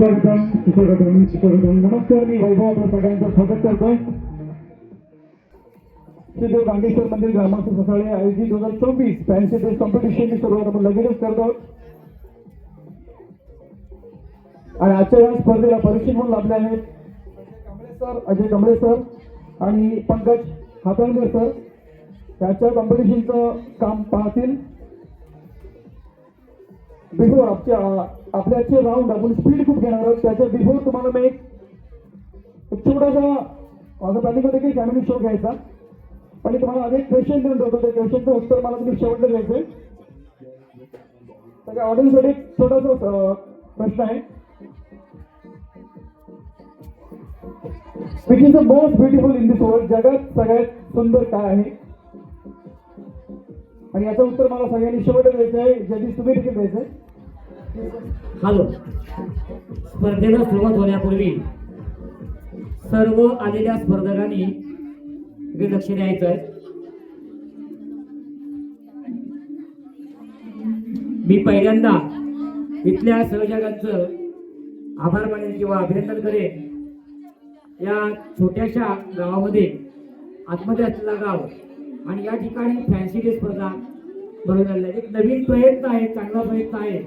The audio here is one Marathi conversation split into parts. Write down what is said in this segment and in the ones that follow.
सुस्वागतम सुस्वागतम सुस्वागतम नमस्कार मी वैभव आपल्या सगळ्यांचं स्वागत करतोय श्री देव गांगेश्वर मंदिर ग्रामस्थ सोसाळे आयोजित दोन हजार चोवीस फॅन्सी ड्रेस कॉम्पिटिशनची सुरुवात आपण लगेचच करतो आणि आजच्या या स्पर्धेला परीक्षक म्हणून लाभले आहेत कांबळे सर अजय कांबळे सर आणि पंकज हाताळकर सर त्याच्या कॉम्पिटिशनचं काम पाहतील. बिफोर आपल्या आपल्याचे राऊंड आपण स्पीड खूप घेणार आहोत. त्याच्या बिफोर तुम्हाला मी एक छोटासा माझा प्लॅनिंग होतं की फॅमिली शो घ्यायचा. आणि तुम्हाला अनेक क्वेश्चन देऊन ठेवतो. त्या क्वेश्चनचं उत्तर मला तुम्ही शेवटलं द्यायचंय सगळ्या ऑडियन्ससाठी एक छोटासा प्रश्न आहे. Which is the most beautiful in this world जगात सगळ्यात सुंदर काय आहे? आणि याचं उत्तर मला सगळ्यांनी शेवट द्यायचं आहे. जगदीश तुम्ही देखील द्यायचं आहे. हॅलो. स्पर्धेला सुरुवात होण्यापूर्वी सर्व आलेल्या स्पर्धकांनी इकडे लक्ष द्यायचं आहे. मी पहिल्यांदा इथल्या सहजगांचं आभार मानेन किंवा अभिनंदन करेन. या छोट्याशा गावामध्ये आतमध्ये असलेला गाव आणि या ठिकाणी फॅन्सी डे स्पर्धा भरवलेल्या एक नवीन प्रयत्न आहे चांगला प्रयत्न आहे.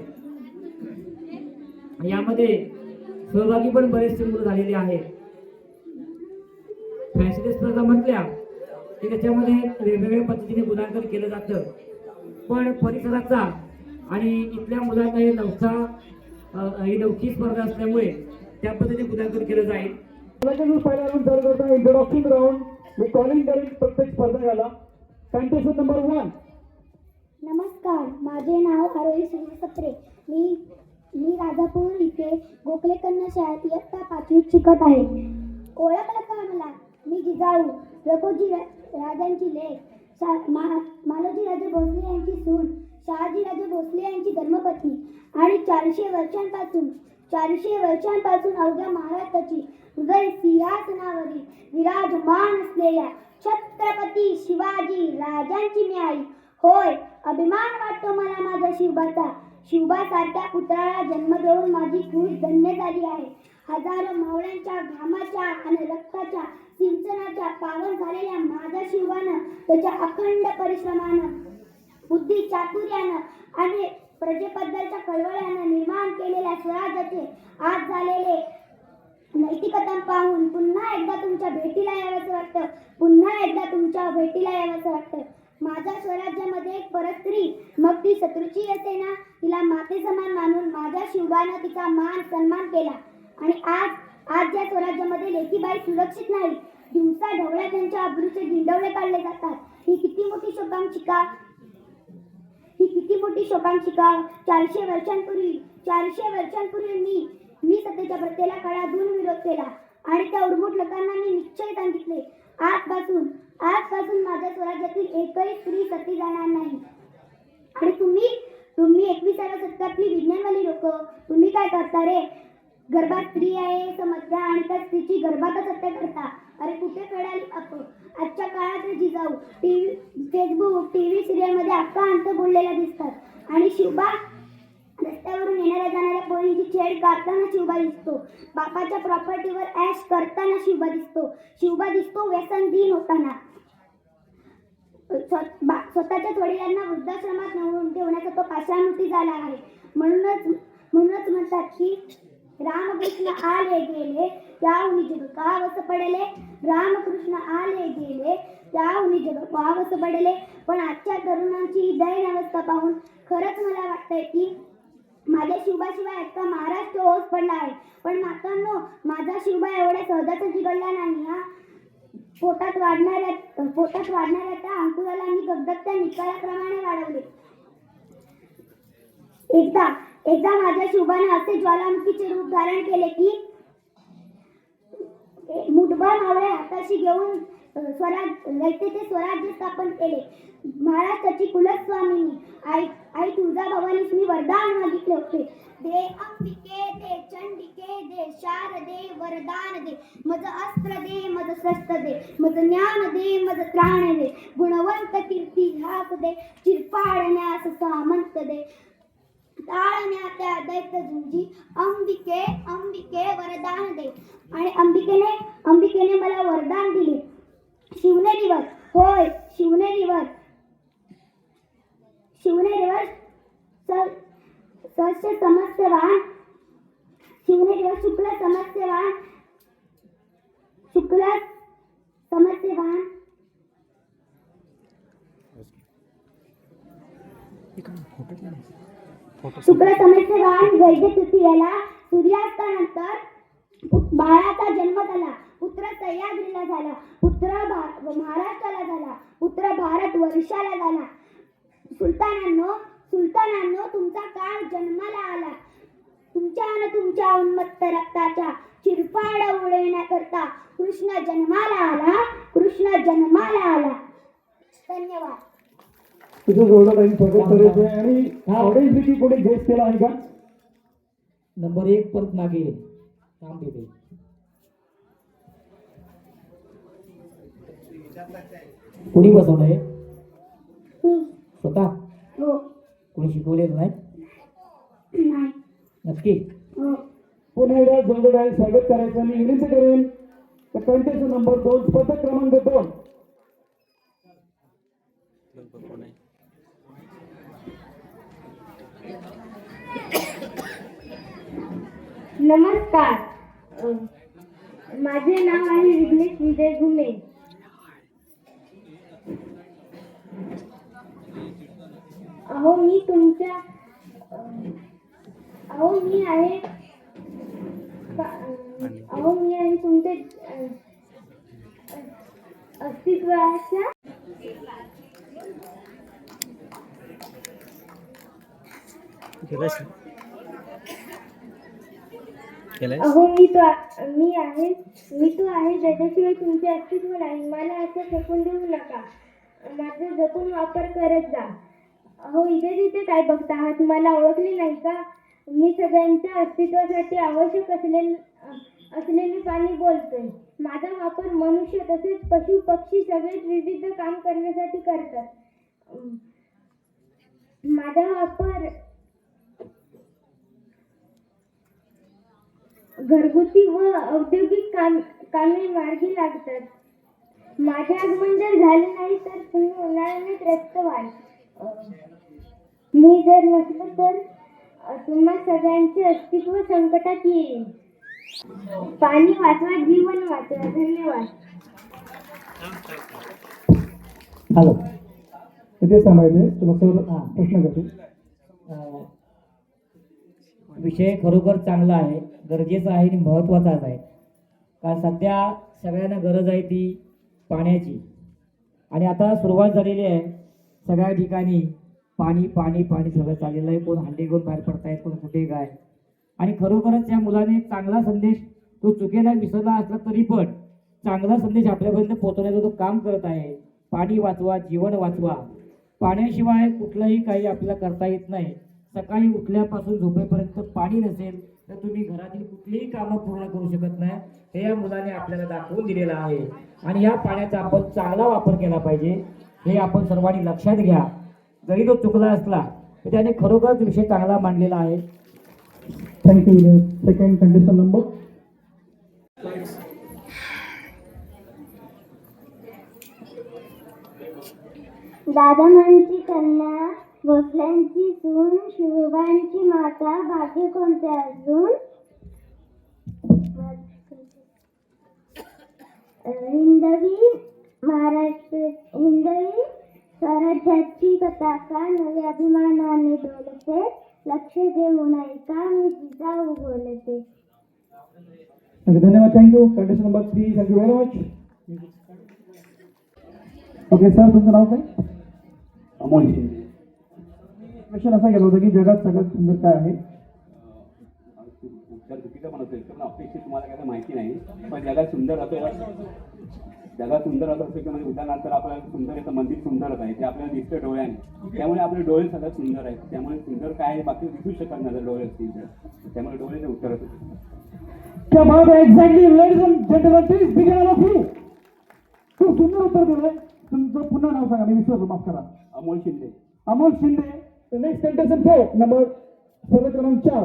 यामध्ये सहभागी पण बरेचसे मुलं झालेले आहेत. फॅन्सी डे स्पर्धा म्हटल्या की त्याच्यामध्ये वेगवेगळ्या पद्धतीने गुणांकन केलं जातं. पण परिसराचा आणि इथल्या मुलांना हे नवसा ही नवकी स्पर्धा असल्यामुळे त्या पद्धतीने गुणांकन केलं जाईल. इंट्रोडक्शन राऊंड मी कॉलिंग करेन प्रत्येक स्पर्धकाला. कॅन्टेशन नंबर वन नमस्कार माझे नाव आरोही सुनील सत्रे. गोखले कन्या शाळेत इयत्ता पाचवीत शिकत आहे. ओळखलं का मला? मी जिजाऊ रघोजी रा- राजांची लेख. शा- मा- मालोजी राजे भोसले यांची सून. शहाजी राजे भोसले यांची धर्मपत्नी. आणि चारशे वर्षांपासून चारशे वर्षांपासून अवघ्या महाराष्ट्राची हृदय सिंहासनावरील विराजमान असलेल्या छत्रपती शिवाजी राजांची मी आई. होय अभिमान वाटतो मला माझ्या शिवबाचा. शिवबासारख्या पुत्राला जन्म देऊन माझी खूप धन्य झाली आहे. हजारो मावळ्यांच्या घामाच्या आणि रक्ताच्या सिंचनाच्या पावन झालेल्या माझ्या शिवानं त्याच्या अखंड परिश्रमानं बुद्धी चातुर्यानं आणि प्रजेबद्दलच्या कळवळ्यानं निर्माण केलेल्या स्वराज्याचे आज झालेले नैतिकता पाहून पुन्हा एकदा तुमच्या भेटीला यावंसं वाटतं. पुन्हा एकदा तुमच्या भेटीला यावंसं वाटतं. माझ्या स्वराज्यामध्ये एक परस्त्री मग ती शत्रूची असे ना? तिला माते समान मानून माझ्या शिवबानं तिचा मान सन्मान केला. आणि आज आज या स्वराज्यामध्ये लेखीबाई सुरक्षित नाही. दिवसा ढवळ्या त्यांच्या अब्रूचे गिंडवले काढले जातात. ही किती मोठी शोकांक्षिका ही किती मोठी शोकांक्षिका चारशे वर्षांपूर्वी चारशे वर्षांपूर्वी मी मी सत्तेच्या प्रत्येला काळातून विरोध केला. आणि त्या उर्मुट लोकांना मी निश्चय सांगितले. आजपासून आजपासून माझ्या स्वराज्यातील एकही स्त्री सती जाणार नाही. आणि तुम्ही तुम्ही एकविसाव्या शतकातली विज्ञानवाली लोक तुम्ही काय करता रे? गर्भात स्त्री आहे समजता आणि त्या स्त्रीची गर्भातच हत्या करता. अरे कुठे कळाली आपण? आजच्या काळात विझी जाऊ T V Facebook T V सिरियलमध्ये अख्खा अंत बोललेल्या दिसतात. आणि शिवबा रस्त्यावरून येणाऱ्या जाणाऱ्या पोरींची छेड काढताना शिवबा दिसतो. बापाच्या प्रॉपर्टीवर ऍश करताना शिवबा दिसतो. शिवबा दिसतो व्यसनधीन होताना. स्व- बा- स्वतःच्याच वडिलांना वृद्धाश्रमात नवून ठेवण्याचा तो पाषाणवृत्ती झाला आहे. म्हणूनच म्हणूनच म्हणतात की रामकृष्ण आले गेले त्याहुनी जग कावस पडले. रामकृष्ण आले गेले त्याहुनी जग कावस पडले. पण आजच्या तरुणांची ही दैन अवस्था पाहून खरंच मला वाटतंय की मागे शिवबा शिवाय अख्खा महाराष्ट्र ओस पडला आहे. पण मातांनो माझा शिवबा एवढ्या सहजासहजी घडला नाही हा. पोटात वाढणाऱ्या पोटात वाढणाऱ्या त्या अंकुराला मी गगदत्त्या निकालाप्रमाणे वाढवले. एकदा एकदा माझ्या शिवबाने असे ज्वालामुखीचे रूप धारण केले की मुठभर मावळे हाताशी घेऊन स्वराज रयतेचे स्वराज्य स्थापन केले. महाराष्ट्राची कुलस्वामिनी आई आई तुळजाभवानीस मी वरदान मागितले होते. दे अंबिके दे चंडिके दे शारदे वरदान दे. मज अस्त्र दे मज शस्त्र दे. मज ज्ञान दे मज त्राण दे. गुणवंत कीर्ती ह्यास दे. चिरपाडण्यास सामंत दे. टाळण्याच्या दैत्य झुंजी अंबिके अंबिके वरदान दे. आणि अंबिकेने अंबिकेने मला वरदान दिले. शिवनेरीवर होय शिवनेरीवर शिवनेरीवर स- सस्य समस्यवान शिवनेरीवर शुक्ल समस्यवान शुक्ल समस्यवान शुक्ल समस्यवान वैद्य तृतीयेला सूर्यास्तानंतर बाळाचा जन्म झाला. पुत्र सह्याद्रीला झाला पुत्र भा- महाराष्ट्राला झाला पुत्र भारत वर्षाला झाला. सुलतानांनो सुलतानांनो तुमचा काळ जन्माला आला. तुमच्या आणि तुमच्या उन्मत्त रक्ताच्या चिरफाड उडविण्याकरता कृष्ण जन्माला आला कृष्ण जन्माला आला. धन्यवाद. तुझं आणि स्वागत करायचं आहे आणि ऑडियन्स पैकी कोणी गेस केला आहे का? नंबर एक परत मागे. थांब तिथे. कुणी बसवलंय? मी स्वतः? हो. कुणी शिकवलेलं नाही? नाही. नक्की? हो. पुन्हा एकदा जोरदार आणि स्वागत करायचं. आणि विनंती करेन. कंटेस्ट नंबर दोन स्पर्धक क्रमांक दोन. नमस्कार. माझे नाव आहे विघ्नेश विजय घुमे. अहो मी तुमच्या अहो मी आहे अहो मी आहे तुमच्या अस्तित्वाच्या अहो मी तो मी आहे मी तो आहे ज्याच्याशिवाय तुमचे अस्तित्व नाही. मला असं फेकून देऊ नका. माझा जपून वापर करत जा. अहो इथे तिथे काय बघता? आहात मला ओळखले नाही का? मी सगळ्यांच्या अस्तित्वासाठी आवश्यक असलेले असलेले पाणी बोलतोय माझा वापर मनुष्य तसेच पशु पक्षी सगळेच विविध काम करण्यासाठी करतात. माझा वापर घरगुती व औद्योगिक काम कामे मार्गी लागतात. माझे आगमन जर झाले नाही तर तुम्ही उन्हाळ्याने त्रस्त व्हाल. मी जर नसलो तर तुम्हा सगळ्यांचे अस्तित्व संकटात येईल. पाणी वाचवा जीवन वाचवा. धन्यवाद. हॅलो. तिथे थांबायचे तुला सर हा. प्रश्न करतील अं, विषय खरोखर चांगला आहे गरजेचा आहे आणि महत्त्वाचाच आहे. कारण सध्या सगळ्यांना गरज आहे ती पाण्याची. आणि आता सुरुवात झालेली आहे सगळ्या ठिकाणी पाणी पाणी पाणी सगळं चाललेलं आहे. कोण हांडे घेऊन बाहेर पडतायत कोण कुठे काय आणि खरोखरच या मुलाने चांगला संदेश तो चुकीला विसरला असला तरी पण चांगला संदेश आपल्यापर्यंत पोहोचवण्याचं तो काम करत आहे. पाणी वाचवा जीवन वाचवा. पाण्याशिवाय कुठलंही काही आपल्याला करता येत नाही. सकाळी उठल्यापासून झोपेपर्यंत पाणी नसेल तर तुम्ही घरातील कुठलीही कामं पूर्ण करू शकत नाही. हे या मुलाने आपल्याला दाखवून दिलेलं आहे. आणि या पाण्याचा आपण चांगला वापर केला पाहिजे. हे आपण सर्वांनी लक्षात घ्या. जरी तो चुकला असला तर त्याने खरोखरच विषय चांगला मांडलेला आहे. Thank you second condition number दादामांची कन्या भोसल्यांची सून शिवबांची माता बाकी कोणते अजून? हिंदवी महाराष्ट्र हिंदवी स्वराज्याची पताका नवी अभिमानाने डोलते लक्ष देऊन ऐका मी जिजाऊ बोलते. धन्यवाद thank you condition number three thank you very much okay sir तुमचं नाव काय? अमोल क्वेश्चन असा गेला होता की जगात सगळ्यात सुंदर काय आहे? उत्तर चुकीचं म्हणत असेल पण अपेक्षित तुम्हाला काय माहिती नाही पण जगात सुंदर असं जगात सुंदर असं असतं की म्हणजे उदाहरणार्थ आपल्याला सुंदर येतं मंदिर सुंदरच आहे ते आपल्याला दिसतं डोळ्याने. त्यामुळे आपले डोळे सगळ्यात सुंदर आहेत. त्यामुळे सुंदर काय आहे बाकी दिसू शकत नाही जर डोळे असतील तर. त्यामुळे डोळे ते उत्तर होतं क्या बात आहे exactly ladies and gentleman please begin of you खूप सुंदर उत्तर दिलंय. तुमचं पुन्हा नाव सांगा मी विसरलो माफ करा. Amol Shinde. Amol Shinde. Next contestant four number स्पर्धा क्रमांक चार.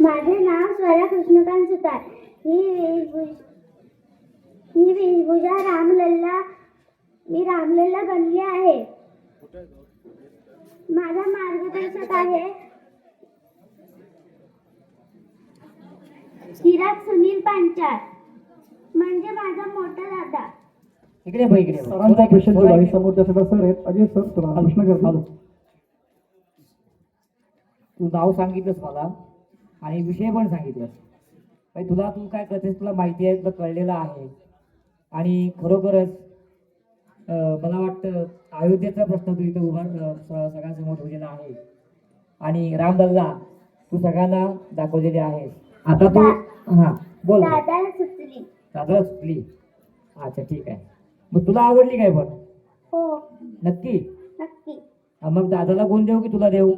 माझे नाव स्वरा कृष्णकांत सुतार. ही वेशभूषा ही वेशभूषा रामलल्ला मी रामलल्ला बनली आहे. माझा मार्गदर्शक आहे चिराग सुनील पांचाळ. म्हणजे माझा मोठा दादा. इकडे बघ इकडे. सरांचा क्वेश्चन आहे. समोरच्या सर आहेत. अजय सर तुम्हाला प्रश्न करतो. तू नाव सांगितलंस मला आणि विषय पण सांगितलंस. म्हणजे तुला तू काय करतेस तुला माहिती आहे तुला कळलेलं आहे. आणि खरोखरच मला वाटतं अयोध्येचा प्रश्न तू इथं उभा सगळ्यांसमोर ठेवलेला आहे. आणि रामलल्ला तू सगळ्यांना दाखवलेले आहे. आता तू हा बोल. दादाला सुचली. दादाला सुटली अच्छा ठीक आहे. मग तुला आवडली काय पण? हो. नक्की? नक्की. हा, मग दादाला कोण देऊ की तुला देऊ?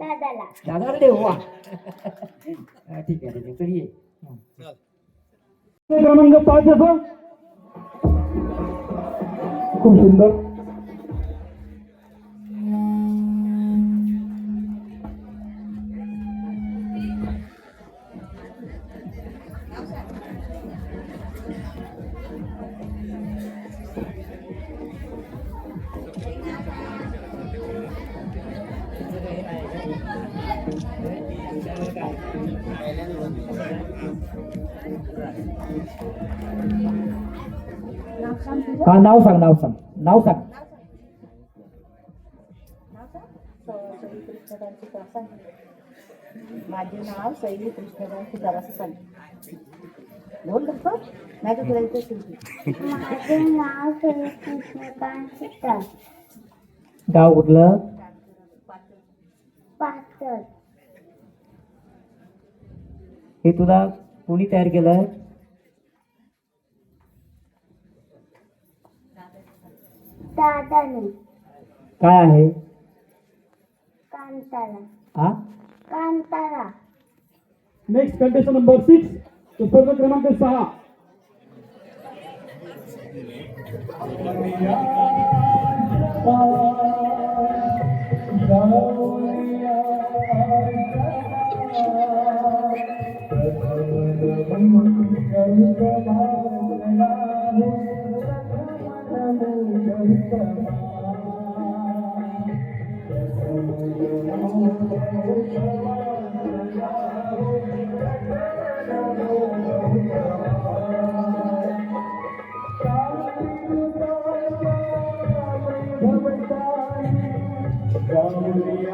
दादाला. दादाला देऊ वा. हा, ठीक आहे ठीक आहे. चल ये. हा. क्रमांक पाच याचा खूप सुंदर. हा नाव सांग नाव सांग. नाव सांग. माझे नाव सई कृष्णकांची दास आहे बोल लवकर नाही तुला इथे माझे नाव सई कृष्णकांत सुतार गाव कुठलं? पाचर हे तुला कोणी तयार केलं आहे काय आहे? हा नेक्स्ट कंटेस्ट नंबर सिक्स स्पर्धा क्रमांक सहा. Oh, Hallelujah.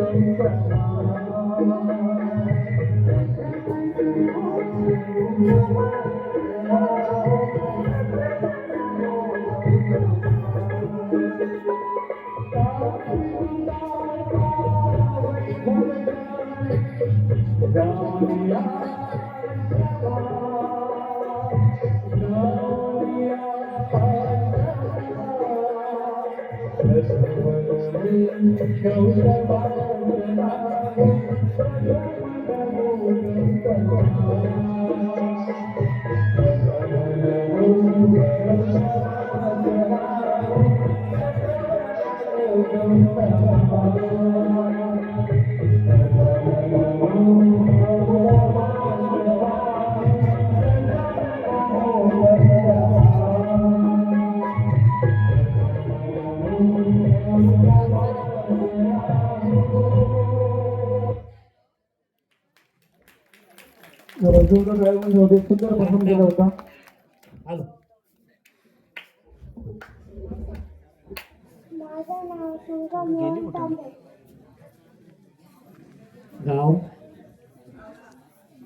Yeah. ड्रायव्हर होते सुंदर परफॉर्म केला होता आलो माझं नाव संगम मोहन तांबे गाव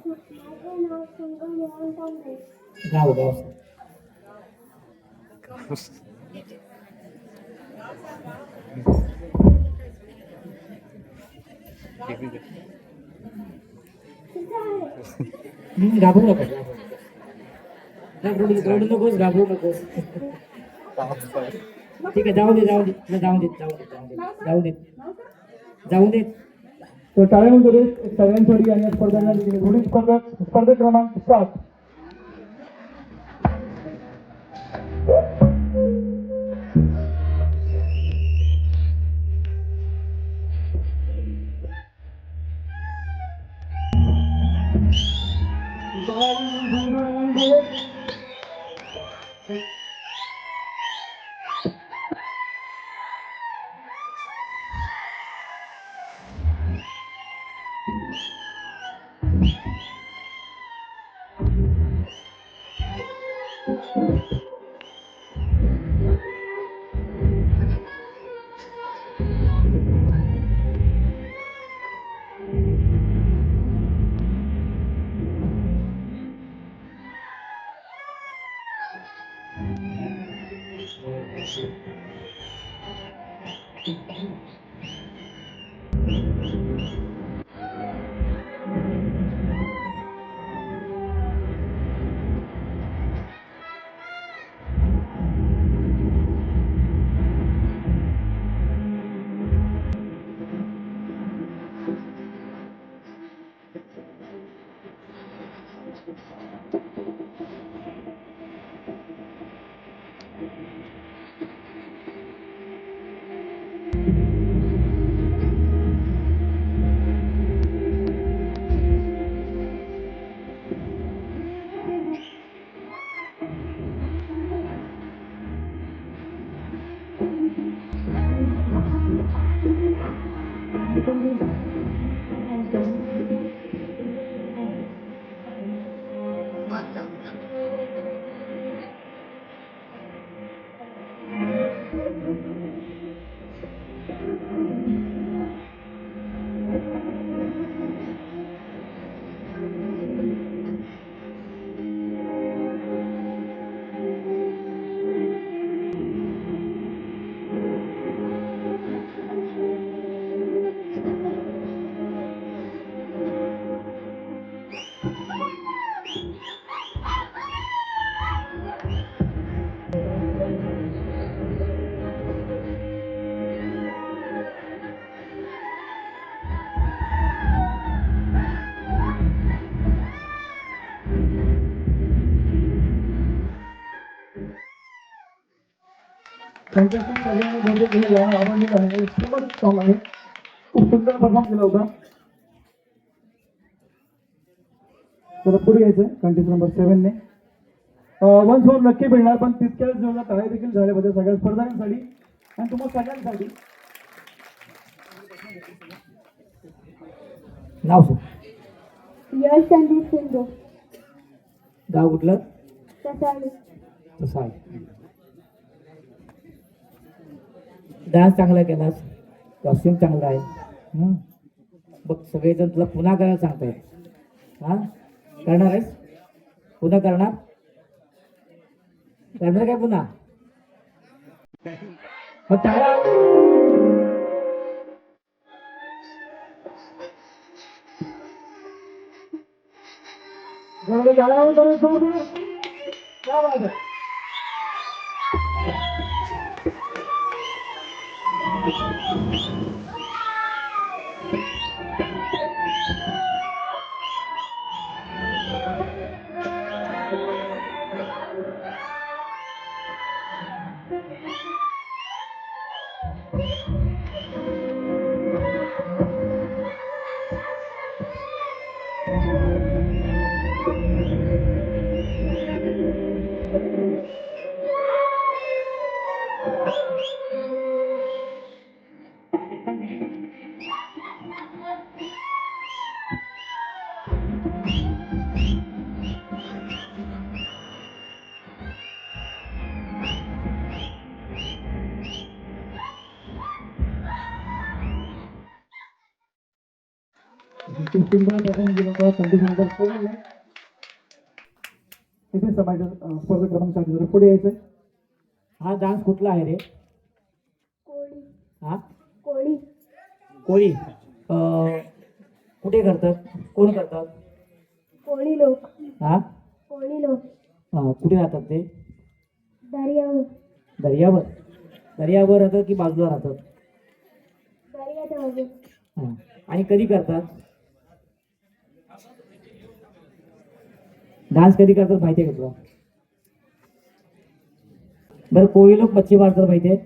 माझं नाव संगम मोहन तांबे गाव गाव तिथं आहे हम्म, घाबरू नकोस. घाबरू नकोस घाबरू नकोस घाबरू नकोस. ठीक आहे जाऊ दे जाऊ दे. जाऊ दे जाऊ दे जाऊ दे जाऊ दे जाऊ दे तर टाळ्यामध्ये सगळ्यांसाठी आणि स्पर्धांना दिली स्पर्धा स्पर्धा क्रमांक सात. त्यांच्याशी सगळ्यांनी बहुतेक हे गाणं आवडलेलं आहे फेमस सॉन्ग आहे खूप सुंदर परफॉर्म केला होता तर पुढे यायचं कंटेस्ट नंबर सेव्हनने वन फोर नक्की मिळणार पण तितक्याच जोरला टाळ्या देखील झाल्या पाहिजे सगळ्या स्पर्धकांसाठी आणि तुम्हाला सगळ्यांसाठी नाव सांग यश संदीप सिंधू गाव कुठलं? तसं आहे डान्स चांगला केलास कॉस्ट्युम चांगला आहे. मग बघ सगळेजण तुला पुन्हा करायला सांगताय. हा? करणार आहेस? पुन्हा करणार? करणार काय पुन्हा? मग इथे समाज स्पर्धा क्रमांक सात पुढे यायचं हा डान्स कुठला आहे रे? हा? कोळी. कोळी. अं, कुठे करतात? कोण करतात? कोळी लोक. हा? कोळी लोक. हा, कुठे राहतात ते? दर्यावर. दर्यावर. दर्यावर राहतात की बाजूला राहतात? दर्याच्या बाजू हा. आणि कधी करतात? डान्स कधी करतात माहिती आहे का तुला? बरं कोळी लोक मच्छी मारतात माहिती आहे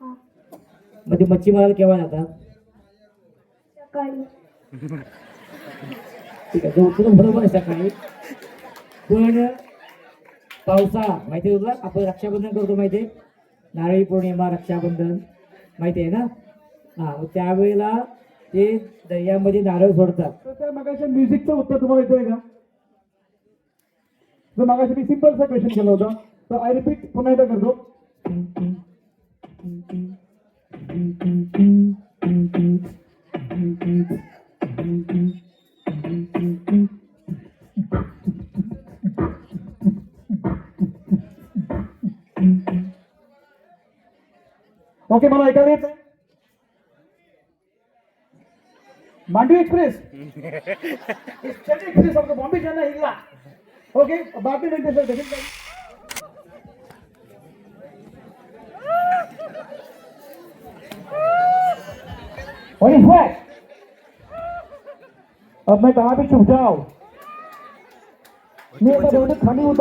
हा मग ते मच्छी मारायला केव्हा जातात सकाळी. ठीक आहे तुला बरोबर आहे सकाळी. पण पावसाळा माहिती आहे तुला? आपण रक्षाबंधन करतो माहिती आहे? नारळी पौर्णिमा रक्षाबंधन माहिती आहे ना? हा मग त्यावेळेला ते दर्यामध्ये नारळ सोडतात. तर त्या मगाशी म्युझिकचं उत्तर तुम्हाला येतंय का? तर मगाशी मी सिम्पलचा क्वेश्चन केला होता. तर आय रिपीट पुन्हा एकदा करतो. ओके मला ऐकायला येत मांडवी एक्सप्रेस चेन्नई एक्सप्रेस आपलं बॉम्बे चेन्नई हिला ओके बातमी मिळते सर देखील और इस वक्त अब मैं कहाँ पे छुप जाऊँ मैं तो बहुत खाली होता